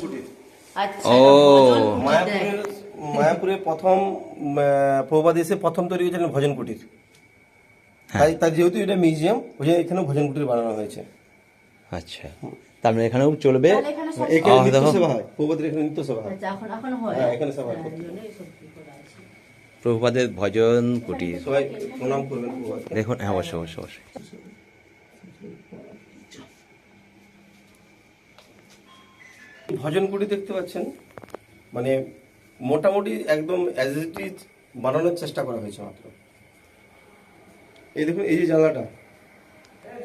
কুটির আচ্ছা ও। মায়াপুরের মায়াপুরে প্রথম প্রবাদ এসে প্রথম তৈরি হয়েছিলেন ভজন কুটির তাই তাই যেহেতু এটা মিউজিয়াম ওই জন্য এখানে ভজন কুটির বানানো হয়েছে। আচ্ছা। তার মানে এখানেও চলবে? তাহলে এখানে নিত্য। সেবা হয়। প্রবাদের এখানে নিত্য সেবা হয়। আচ্ছা, এখন এখন হয়। হ্যাঁ, এখানে সব হয়। হ্যাঁ। প্রভুপাদের ভজন কুটির সবাই প্রণাম করবেন দেখুন হ্যাঁ অবশ্যই অবশ্যই অবশ্যই। ভজন কুটি দেখতে পাচ্ছেন। মানে মোটামুটি একদম অ্যাজ ইট ইজ বানানোর চেষ্টা করা হয়েছে মাত্র। এই দেখুন এই যে জানলাটা।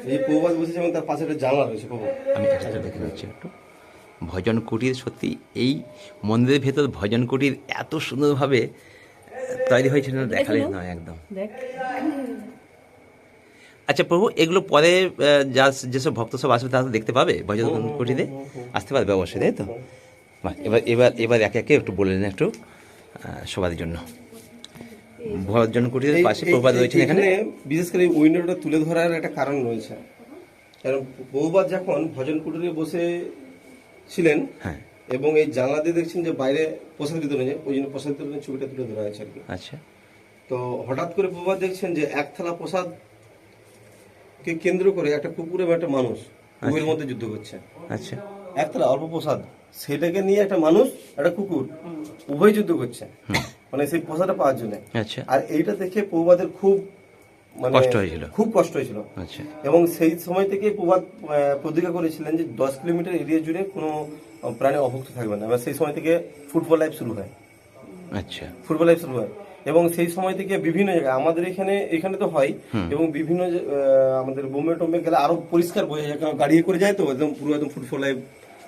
এই যে প্রবাদ বসেছে এবং তার পাশে একটা জানলা রয়েছে প্রবাদ আমি দেখে দিচ্ছি একটু। ভজন কুটির সত্যি এই মন্দিরের ভেতর ভজন কুটির এত সুন্দরভাবে তৈরি হয়েছে না দেখালে। নয় একদম। দেখ। আচ্ছা প্রভু এগুলো পরে যা যেসব ভক্ত সব আসবে তারা দেখতে পাবে? ভজন কুটিরে আসতে পারবে অবশ্যই তাই তো? এবার এবার এবার একে একে একটু বলে নেন একটু সবার জন্য। ভজন কুটিরের এই- পাশে এই- রয়েছেন এখানে। বিশেষ করে উইন্ডোটা তুলে ধরার একটা কারণ রয়েছে। কারণ বহুবার যখন ভজন কুটিরে বসে ছিলেন হ্যাঁ। এবং এই জানলা দিয়ে দেখছেন যে বাইরে প্রসাদ বিতরণ হয়েছে ওই জন্য প্রসাদ বিতরণের ছবিটা তুলে ধরা হয়েছে আর কি। আচ্ছা। তো হঠাৎ করে প্রভাত দেখছেন যে এক থালা প্রসাদ কে কেন্দ্র করে একটা কুকুর এবং একটা মানুষ উভয়ের মধ্যে যুদ্ধ করছে। আচ্ছা। এক থালা অল্প প্রসাদ সেটাকে নিয়ে একটা মানুষ একটা কুকুর উভয় যুদ্ধ করছে। মানে সেই প্রসাদটা পাওয়ার জন্য। আচ্ছা। আর এইটা দেখে প্রভাতের খুব মানে কষ্ট হয়েছিল। খুব কষ্ট হয়েছিল। আচ্ছা। এবং সেই সময় থেকে প্রভাত আহ, প্রতিজ্ঞা করেছিলেন যে দশ কিলোমিটার এরিয়া জুড়ে কোনো প্রাণী অভুক্ত থাকবে না। এবার সেই সময় থেকে ফুটবল লাইফ শুরু হয়। আচ্ছা। ফুটবল লাইফ শুরু হয়। এবং সেই সময় থেকে বিভিন্ন জায়গায় আমাদের এখানে এখানে তো হয় এবং বিভিন্ন আমাদের বোম্বে টোম্বে গেলে আরও পরিষ্কার বোঝা যায় কারণ গাড়ি করে যায় তো একদম পুরো একদম লাইফ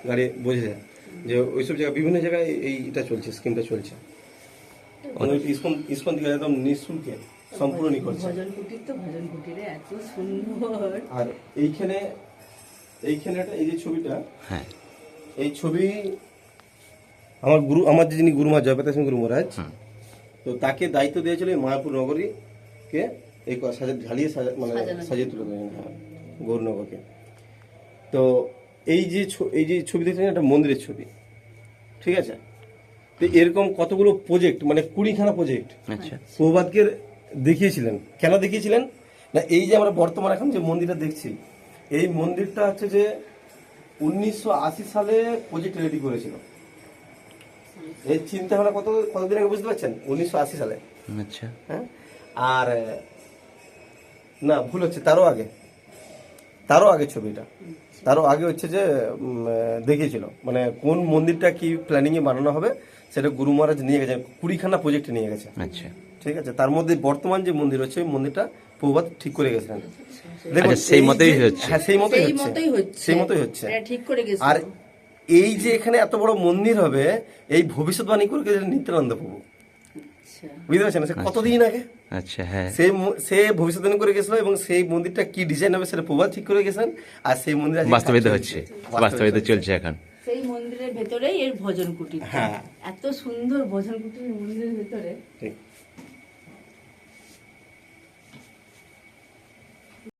গাড়ি বোঝা যায়। যে ওইসব জায়গায় বিভিন্ন জায়গায় এই- এইটা চলছে স্কিমটা চলছে। ইস্কন ইস্কন থেকে একদম নিঃশুল্কে সম্পূর্ণ করছে আর এইখানে এইখানে এই যে ছবিটা হ্যাঁ। এই ছবি আমার গুরু আমার যে যিনি গুরুমা জয়পাতা সিং গুরু মহারাজ। তো তাকে দায়িত্ব দিয়েছিল এই মায়াপুর নগরীকে এই ক- সাজা ঝালিয়ে সাজা মানে। সাজিয়ে তুলে দেবেন হ্যাঁ গৌরনগরকে। তো এই যে ছ- এই যে ছবি দেখছেন একটা মন্দিরের ছবি ঠিক আছে? তো এরকম কতগুলো প্রজেক্ট মানে কুড়িখানা প্রজেক্ট আচ্ছা। প্রভাতকে দেখিয়েছিলেন। কেন দেখিয়েছিলেন? না এই যে আমরা বর্তমান এখন যে মন্দিরটা দেখছি এই মন্দিরটা হচ্ছে যে উনিশশো আশি সালে প্রজেক্ট রেডি করেছিল। এই চিন্তা ভাবনা কত কতদিন আগে বুঝতে পারছেন? উনিশশো আশি সালে। আচ্ছা। হ্যাঁ? আর না ভুল হচ্ছে তারও আগে। তারও আগে ছবিটা। তারও আগে হচ্ছে যে দেখিয়েছিল। মানে কোন মন্দিরটা কি প্ল্যানিং এ বানানো হবে সেটা গুরু মহারাজ নিয়ে গেছে কুড়িখানা প্রজেক্ট নিয়ে গেছে। আচ্ছা। ঠিক আছে? তার মধ্যে বর্তমান যে মন্দির হচ্ছে ওই মন্দিরটা প্রভাত ঠিক করে গেছিলেন। দেখুন, আচ্ছা, সেই এই মতোই হচ্ছে। হ্যাঁ সেই মতোই হচ্ছে। সেই মতোই হচ্ছে। ঠিক করে আর এই যে এখানে এত বড় মন্দির হবে এই ভবিষ্যৎবাণী করে গেছিলেন নিত্যানন্দ প্রভু? আচ্ছা। বুঝতে পারছেন? সে কতদিন আগে? আচ্ছা হ্যাঁ। সে সে ভবিষ্যৎবাণী করে গেছিল এবং সেই মন্দিরটা কি ডিজাইন হবে সেটা প্রভাত ঠিক করে গেছেন আর সেই মন্দির বাস্তবিত হচ্ছে। বাস্তবিত চলছে এখন। সেই মন্দিরের ভেতরেই এর ভজন কুটির। হ্যাঁ। এত সুন্দর ভজন কুটির মন্দিরের ভেতরে। ঠিক।